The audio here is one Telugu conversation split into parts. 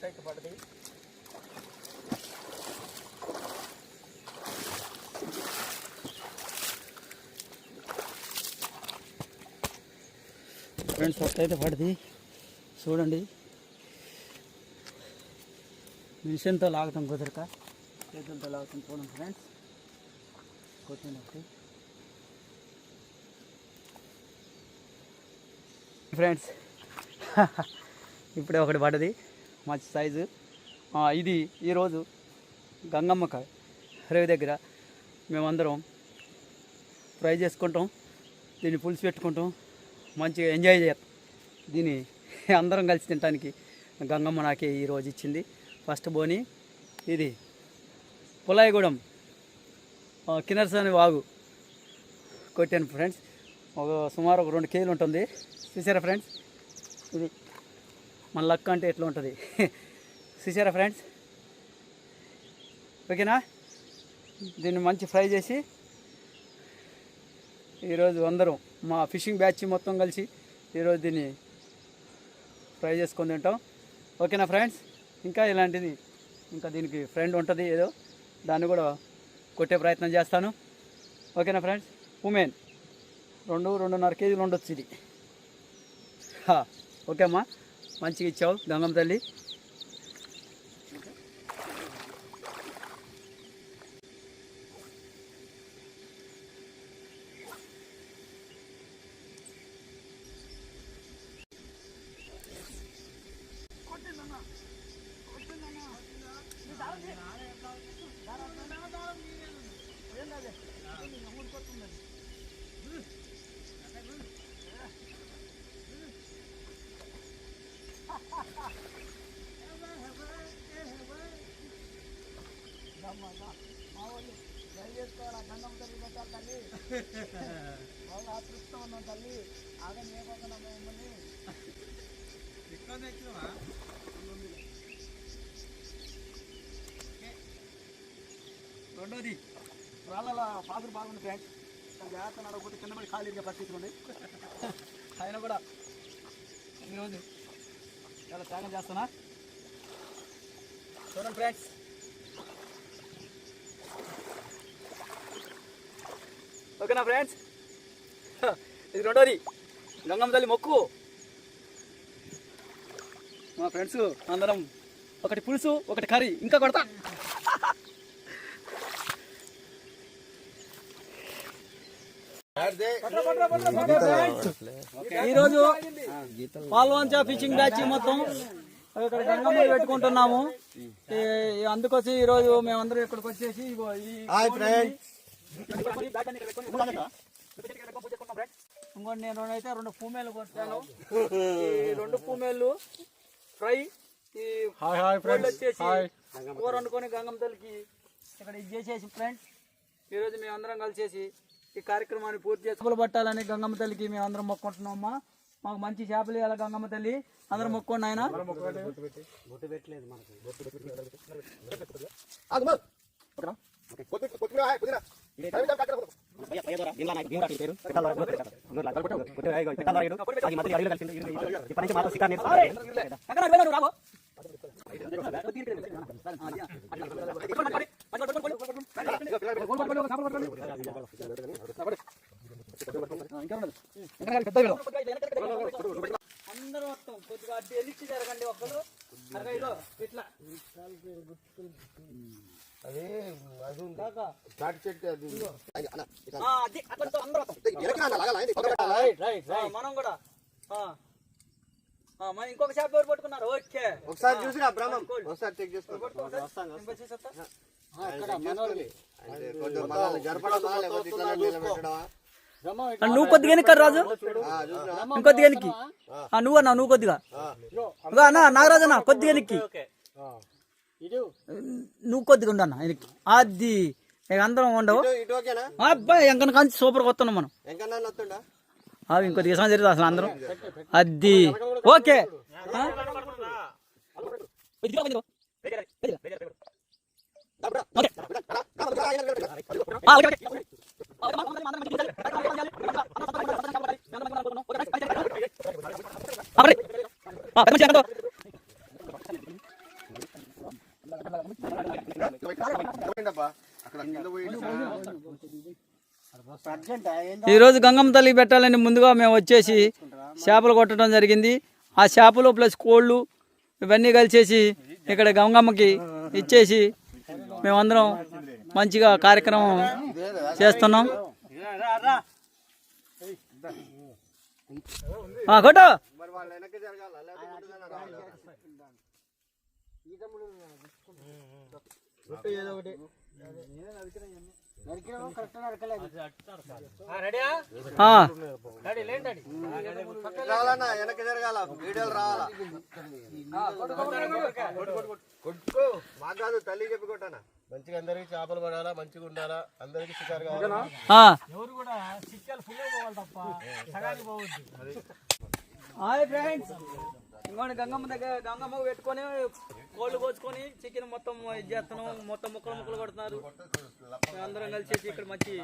సైట్ పడది ఫ్రెండ్స్ ఒకటైతే పడది. చూడండి. మిషన్తో లాగుతాం కుదరక చేతులతో లాగుతాం. చూడండి ఫ్రెండ్స్. కొట్టింది ఫ్రెండ్స్ ఇప్పుడే ఒకటి పడ్డది మంచి సైజు. ఇది ఈరోజు గంగమ్మ రేవు దగ్గర మేమందరం ఫ్రై చేసుకుంటాం. దీన్ని పులుసు పెట్టుకుంటాం. మంచిగా ఎంజాయ్ చేస్తాం దీన్ని అందరం కలిసి తినడానికి గంగమ్మ నాకే ఈరోజు ఇచ్చింది. ఫస్ట్ బోని ఇది పులాయిగూడెం కినర్సాని వాగు కొట్టాను ఫ్రెండ్స్ ఒక సుమారు ఒక రెండు కేజీలు ఉంటుంది. చూసారా ఫ్రెండ్స్ ఇది మన లక్ అంటే ఎట్లా ఉంటుంది? చూసారా ఫ్రెండ్స్? ఓకేనా? దీన్ని మంచి ఫ్రై చేసి ఈరోజు అందరం మా ఫిషింగ్ బ్యాచ్ మొత్తం కలిసి ఈరోజు దీన్ని ఫ్రై చేసుకొని తింటాం. ఓకేనా ఫ్రెండ్స్? ఇంకా ఇలాంటిది. ఇంకా దీనికి ఫ్రెండ్ ఉంటుంది ఏదో. దాన్ని కూడా కొట్టే ప్రయత్నం చేస్తాను. ఓకేనా ఫ్రెండ్స్? ఉమెన్. రెండు రెండున్నర కేజీలు ఉండొచ్చు ఇది. ఓకే అమ్మా మంచిగా ఇచ్చావు గంగమ్మ తల్లి. రెండోది రాళ్ళ పాదులు బాగుంది ఫ్రెండ్స్. జాగ్రత్త నడకపోతే కింద పడి ఖాళీగా పరిస్థితి ఉంది ఆయన కూడా ఈరోజు చాలా త్యాగం చేస్తున్నా. చూడండి ఫ్రెండ్స్. ఓకేనా ఫ్రెండ్స్? ఇది రెండోది. గంగమ్మ తల్లి మొక్కు. మా ఫ్రెండ్స్ అందరం ఒకటి పులుసు ఒకటి కర్రీ. ఇంకా కొడతా. ఈరోజు పాల్వంచ ఫిషింగ్ బ్యాచ్ మొత్తం ఇక్కడ గంగమ్మ పెట్టుకుంటున్నాము. ఈ- అందుకోసం ఈ రోజు మేమందరం ఇక్కడికి వచ్చేసి ఈ ఇంకోటి నేను రెండు అయితే రెండు పూమేలు కొట్టాను. ఈ రెండు పూమేలు ఫ్రై ఈ వచ్చేసి కూర వండుకొని గంగమ్మ తల్లికి ఇక్కడ ఇది చేసేసి ఫ్రెండ్స్ ఈరోజు మేము అందరం కలిసేసి ఈ కార్యక్రమాన్ని పూర్తి చేసి చేపలు పట్టాలని గంగమ్మ తల్లికి మేము అందరం మొక్కుంటున్నామమ్మా. మాకు మంచి చేపలు ఇవ్వాలి గంగమ్మ తల్లి? అందరం మొక్కోండి ఆయన రాబో. అందరూ వస్తాం కొద్దిగా అటు ఎలిచ్చి జరగండి ఒక్కరు అరగ ఇదో ఇట్లా. అదే అది. తాటి చెట్టు అది మనం కూడా. ఆ. ఆ, మరి ఇంకొక చేప ఎవరు పట్టుకున్నారు? ఓకే. ఒకసారి చూసిరా బ్రహ్మం? ఒకసారి చెక్ చేసుకో. ఇంకో నువ్వు కొద్దిగా వెనక్కి రాజు ఇంకొద్దిగా వెనక్కి ఆ, నువ్వు అన్నా నువ్వు కొద్దిగా అన్న నాగరాజు అన్న కొద్దిగా వెనక్కి నువ్వు కొద్దిగా ఉండు అన్న వెనక్కి అది అందరం ఉండవు అబ్బాయి ఎంకన కాంచి సూపర్ కొత్తన్నాం మనం అవి ఇంకొద్దిగా సమయం జరుగుతుంది అసలు అందరం అది ఓకే? ఓకే. ఆ, ఓకే, ఓకే. ఆ, మరి. ఆ, పెద్ద మనిషి ఎక్కడో. పోయిండప్పా. అక్కడ కింద పోయిండు. ఈ ఈరోజు గంగమ్మ తల్లికి పెట్టాలని ముందుగా మేము వచ్చేసి చేపలు కొట్టడం జరిగింది. ఆ చేపలు ప్లస్ కోళ్ళు ఇవన్నీ కలిసేసి ఇక్కడ గంగమ్మకి ఇచ్చేసి మేమందరం మంచిగా కార్యక్రమం చేస్తున్నాం. కొట్టు. కొట్టుకో మాకు కాదు తల్లి చెప్పి కొట్టానా? మంచిగా అందరికి చేపలు పడాలా మంచిగా ఉండాలా అందరికి షికారు కావాలా? ఆ. ఎవరు కూడా చిక్కలు ఫుల్ పోవాలి తప్ప సగానికి పోవద్దు. Hi friends. ఇంకోటి గంగమ్మ దగ్గర గంగమ్మ పెట్టుకొని కోళ్ళు కోసుకొని చికెన్ మొత్తం ఇది చేస్తున్నాం. మొత్తం ముక్కలు ముక్కలు కొడుతున్నారు. అందరం కలిసి ఇక్కడ మంచి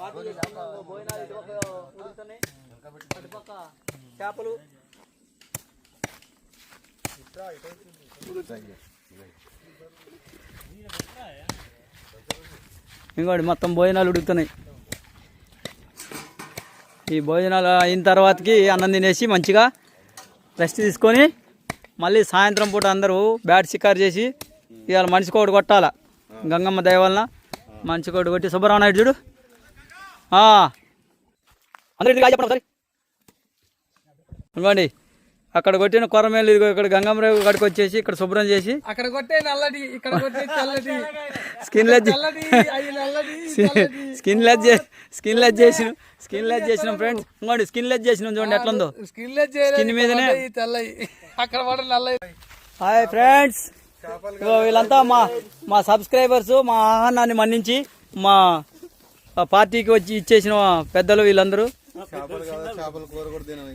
పార్టీ చేసుకున్నాం భోజనాలు ఇటు పక్క ఉడుకుతున్నాయి అటు పక్క చేపలు. ఇంకోటి మొత్తం భోజనాలు ఉడుకుతున్నాయి. ఈ భోజనాలు అయిన తర్వాతకి అన్నం తినేసి మంచిగా రెస్ట్ తీసుకొని మళ్ళీ సాయంత్రం పూట అందరూ బ్యాట్ షికారు చేసి ఇవాళ మనిషి కోడి కొట్టాల. గంగమ్మ దయ వలన మనిషి కోడి కొట్టి సుబ్బరావు నాయుడు చూడు. అందరూ చెప్పండి అక్కడ కొట్టిన కొరమేలు ఇదిగో ఇక్కడ గంగమ్మ రేవు కాడికి వచ్చేసి ఇక్కడ శుభ్రం చేసి అక్కడ కొట్టే నల్లది ఇక్కడ కొట్టే తెల్లది skinless skinless skinless చేసిన. స్కిన్ లెజ్ చేసినాం ఫ్రెండ్స్. ఇంకోటి స్కిన్ లెజ్ చేసినాం చూడండి ఎట్లుందో. స్కిన్ లెస్ చేయలేదు స్కిన్ మీదనే. తెల్లయి అక్కడ పడ నల్లయి హాయ్ ఫ్రెండ్స్. ఇగో వీళ్ళంతా మా మా సబ్స్క్రైబర్స్ మా ఆహ్వానాన్ని మన్నించి మా పార్టీకి వచ్చి ఇచ్చేసిన పెద్దలు వీళ్ళందరూ. చేపలు కావాలి చేపలు కూర కూడా తినాను